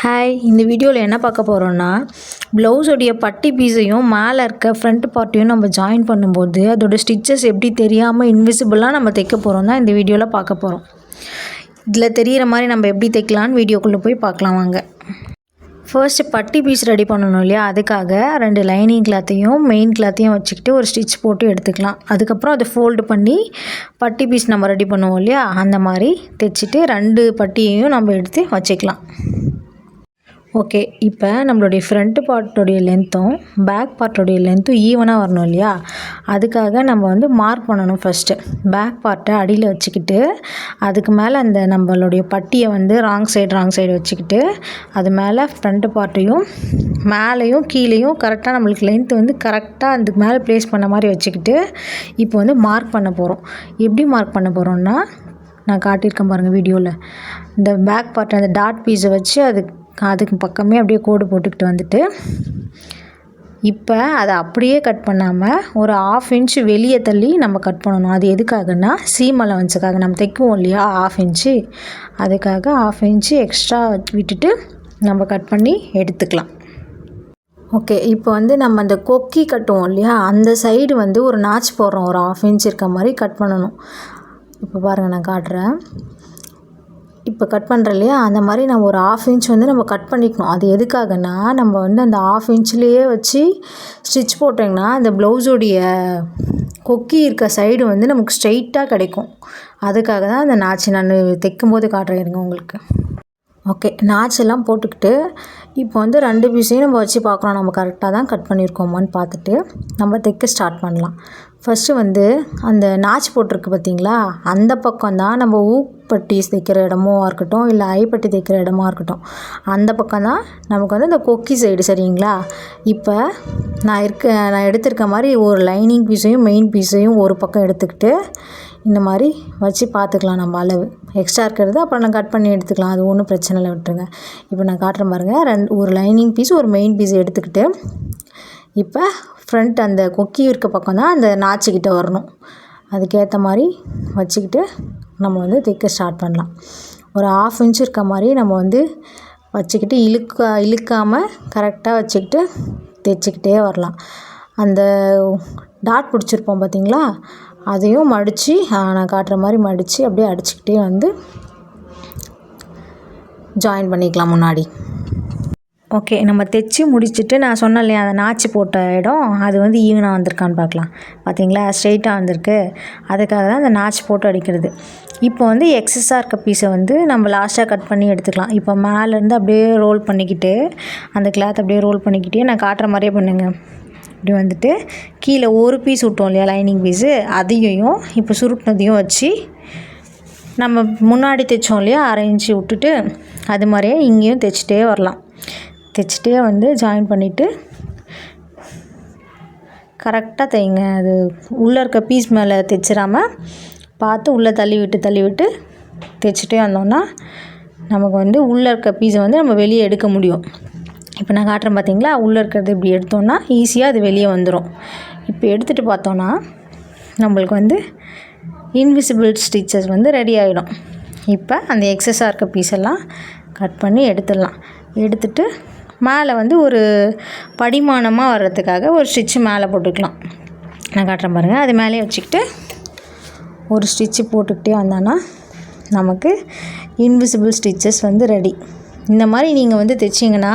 Hi இந்த வீடியோவில் என்ன பார்க்க போகிறோன்னா ப்ளவுஸோடைய பட்டி பீஸையும் மேலே இருக்க ஃப்ரண்ட் பார்ட்டையும் நம்ம ஜாயின் பண்ணும்போது அதோடய ஸ்டிச்சஸ் எப்படி தெரியாமல் இன்விசிபிளாக நம்ம தைக்க போகிறோம் தான் இந்த வீடியோவில் பார்க்க போகிறோம் இதில் தெரிகிற மாதிரி நம்ம எப்படி தைக்கலான்னு வீடியோக்குள்ளே போய் பார்க்கலாம் வாங்க. ஃபர்ஸ்ட்டு பட்டி பீஸ் ரெடி பண்ணணும் இல்லையா? அதுக்காக ரெண்டு லைனிங் கிளாத்தையும் மெயின் கிளாத்தையும் வச்சுக்கிட்டு ஒரு ஸ்டிச் போட்டு எடுத்துக்கலாம். அதுக்கப்புறம் அதை ஃபோல்டு பண்ணி பட்டி பீஸ் நம்ம ரெடி பண்ணுவோம் இல்லையா? அந்த மாதிரி தைச்சிட்டு ரெண்டு பட்டியையும் நம்ம எடுத்து வச்சுக்கலாம். ஓகே இப்போ நம்மளுடைய ஃப்ரண்ட் பார்ட்டோடைய லென்த்தும் பேக் பார்ட்டோடைய லென்த்தும் ஈவனாக வரணும் இல்லையா? அதுக்காக நம்ம வந்து மார்க் பண்ணணும் ஃபஸ்ட்டு பேக் பார்ட்டை அடியில் வச்சுக்கிட்டு அதுக்கு மேலே அந்த நம்மளுடைய பட்டியை வந்து ராங் சைடு ராங் சைடு வச்சுக்கிட்டு அது மேலே ஃப்ரண்ட் பார்ட்டையும் மேலேயும் கீழேயும் கரெக்டாக நம்மளுக்கு லென்த் வந்து கரெக்டாக அதுக்கு மேலே ப்ளேஸ் பண்ண மாதிரி வச்சுக்கிட்டு இப்போ வந்து மார்க் பண்ண போகிறோம் எப்படி மார்க் பண்ண போகிறோம்னா நான் காட்டியிருக்கேன் பாருங்கள் வீடியோவில் இந்த பேக் பார்ட் அந்த டாட் பீஸை வச்சு அதுக்கு காதுக்கு பக்கமே அப்படியே கோடு போட்டுக்கிட்டு வந்துட்டு இப்போ அதை அப்படியே கட் பண்ணாமல் ஒரு ஆஃப் இன்ச்சு வெளியே தள்ளி நம்ம கட் பண்ணணும். அது எதுக்காகன்னா சீம் அலவன்ஸுக்காக நம்ம தைக்குவோம் இல்லையா? ஆஃப் இன்ச்சு அதுக்காக ஆஃப் இன்ச்சு எக்ஸ்ட்ரா விட்டுட்டு நம்ம கட் பண்ணி எடுத்துக்கலாம். ஓகே இப்போ வந்து நம்ம அந்த கொக்கி கட்டுவோம் இல்லையா? அந்த சைடு வந்து ஒரு நாச் போடுறோம். ஒரு ஆஃப் இன்ச் இருக்க மாதிரி கட் பண்ணணும். இப்போ பாருங்கள் நான் காட்டுறேன். இப்போ கட் பண்ணுறோம் இல்லையா அந்த மாதிரி நம்ம ஒரு ஆஃப் இன்ச் வந்து நம்ம கட் பண்ணிக்கணும். அது எதுக்காகனா நம்ம வந்து அந்த ஆஃப் இன்ச்லேயே வச்சு ஸ்டிச் போட்டிங்கன்னா அந்த ப்ளவுஸோடைய கொக்கி இருக்க சைடு வந்து நமக்கு ஸ்ட்ரைட்டாக கிடைக்கும். அதுக்காக தான் அந்த நாச்சு நான் தைக்கும் போது காட்டுறேன் இருங்க உங்களுக்கு. ஓகே நாச்செல்லாம் போட்டுக்கிட்டு இப்போ வந்து ரெண்டு பீஸையும் நம்ம வச்சு பார்க்கலாம் நம்ம கரெக்டாக தான் கட் பண்ணியிருக்கோமான்னு பார்த்துட்டு நம்ம தைக்க ஸ்டார்ட் பண்ணலாம். ஃபஸ்ட்டு வந்து அந்த நாச் போட்டிருக்கு பார்த்தீங்களா? அந்த பக்கம் தான் நம்ம ஊப்பட்டி தைக்கிற இடமோ இருக்கட்டும் இல்லை ஐப்பட்டி தைக்கிற இடமா இருக்கட்டும். அந்த பக்கம் தான் நமக்கு வந்து இந்த கொக்கி சைடு சரிங்களா? இப்போ நான் இருக்க நான் எடுத்திருக்க மாதிரி ஒரு லைனிங் பீஸையும் மெயின் பீஸையும் ஒரு பக்கம் எடுத்துக்கிட்டு இந்த மாதிரி வச்சு பார்த்துக்கலாம் நம்ம அளவு. எக்ஸ்ட்ரா இருக்கிறது அப்புறம் நான் கட் பண்ணி எடுத்துக்கலாம். அது ஒன்றும் பிரச்சனை இல்லை விட்டுருங்க. இப்போ நான் காட்டுறேன் பாருங்கள் ரெண்டு ஒரு லைனிங் பீஸ் ஒரு மெயின் பீஸ் எடுத்துக்கிட்டு இப்போ ஃப்ரண்ட் அந்த கொக்கி இருக்க பக்கம் தான் அந்த நாச்சுக்கிட்ட வரணும். அதுக்கேற்ற மாதிரி வச்சுக்கிட்டு நம்ம வந்து தைக்க ஸ்டார்ட் பண்ணலாம். ஒரு ஆஃப் இன்ச் இருக்க மாதிரி நம்ம வந்து வச்சுக்கிட்டு இழுக்க இழுக்காமல் கரெக்டாக வச்சுக்கிட்டு தைச்சிக்கிட்டே வரலாம். அந்த டாட் பிடிச்சிருப்போம் பார்த்தீங்களா? அதையும் மடித்து நான் காட்டுற மாதிரி மடித்து அப்படியே அடிச்சுக்கிட்டே வந்து ஜாயின் பண்ணிக்கலாம் முன்னாடி. ஓகே நம்ம தைச்சி முடிச்சுட்டு நான் சொன்னேன் இல்லையா அந்த நாச்சு போட்ட இடம் அது வந்து ஈவனாக வந்திருக்கான்னு பார்க்கலாம். பார்த்தீங்களா ஸ்ட்ரெயிட்டாக வந்திருக்கு. அதுக்காக தான் அந்த நாச்சு போட்டு அடிக்கிறது. இப்போ வந்து எக்ஸஸாக இருக்க பீஸை வந்து நம்ம லாஸ்ட்டாக கட் பண்ணி எடுத்துக்கலாம். இப்போ மேலேருந்து அப்படியே ரோல் பண்ணிக்கிட்டு அந்த கிளாத் அப்படியே ரோல் பண்ணிக்கிட்டே நான் காட்டுற மாதிரியே பண்ணுங்கள் இப்படி வந்துட்டு கீழே ஒரு பீஸ் விட்டோம் இல்லையா லைனிங் பீஸு அதையும் இப்போ சுருட்டினதையும் வச்சு நம்ம முன்னாடி தைச்சோம் இல்லையா அரைஞ்சி விட்டுட்டு அது மாதிரியே இங்கேயும் தைச்சிட்டே வரலாம். தைச்சிட்டே வந்து ஜாயின் பண்ணிவிட்டு கரெக்டாக தைங்க அது உள்ளே இருக்க பீஸ் மேலே தைச்சிடாமல் பார்த்து உள்ளே தள்ளி விட்டு தள்ளி விட்டு தைச்சிட்டே வந்தோம்னா நமக்கு வந்து உள்ளே இருக்க பீஸை வந்து நம்ம வெளியே எடுக்க முடியும். இப்போ நான் காட்டுறேன் பார்த்தீங்களா உள்ளே இருக்கிறது இப்படி எடுத்தோன்னா ஈஸியாக அது வெளியே வந்துடும் இப்போ எடுத்துகிட்டு பார்த்தோன்னா நம்மளுக்கு வந்து இன்விசிபிள் ஸ்டிச்சஸ் வந்து ரெடி ஆகிடும் இப்போ அந்த எக்ஸஸாக இருக்க பீஸ் எல்லாம் கட் பண்ணி எடுத்துடலாம். எடுத்துட்டு மேலே வந்து ஒரு படிமானமாக வர்றதுக்காக ஒரு ஸ்டிச்சு மேலே போட்டுக்கலாம். நான் காட்டுறேன் பாருங்கள் அது மேலே வச்சுக்கிட்டு ஒரு ஸ்டிச்சு போட்டுக்கிட்டே வந்தோன்னா நமக்கு இன்விசிபிள் ஸ்டிச்சஸ் வந்து ரெடி இந்த மாதிரி நீங்கள் வந்து தைச்சிங்கன்னா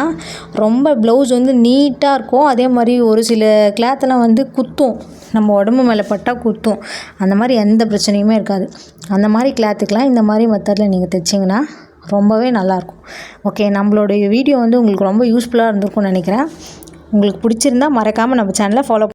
ரொம்ப ப்ளவுஸ் வந்து நீட்டாக இருக்கும். அதே மாதிரி ஒரு சில கிளாத்தெல்லாம் வந்து குத்தும். நம்ம உடம்பு மேலே பட்டால் குத்தும். அந்த மாதிரி எந்த பிரச்சனையுமே இருக்காது. அந்த மாதிரி கிளாத்துக்கெலாம் இந்த மாதிரி மெத்தடில் நீங்கள் தைச்சிங்கன்னா ரொம்பவே நல்லாயிருக்கும். ஓகே நம்மளுடைய வீடியோ வந்து உங்களுக்கு ரொம்ப யூஸ்ஃபுல்லாக இருந்திருக்கும்னு நினைக்கிறேன். உங்களுக்கு பிடிச்சிருந்தா மறக்காமல் நம்ம சேனலை ஃபாலோ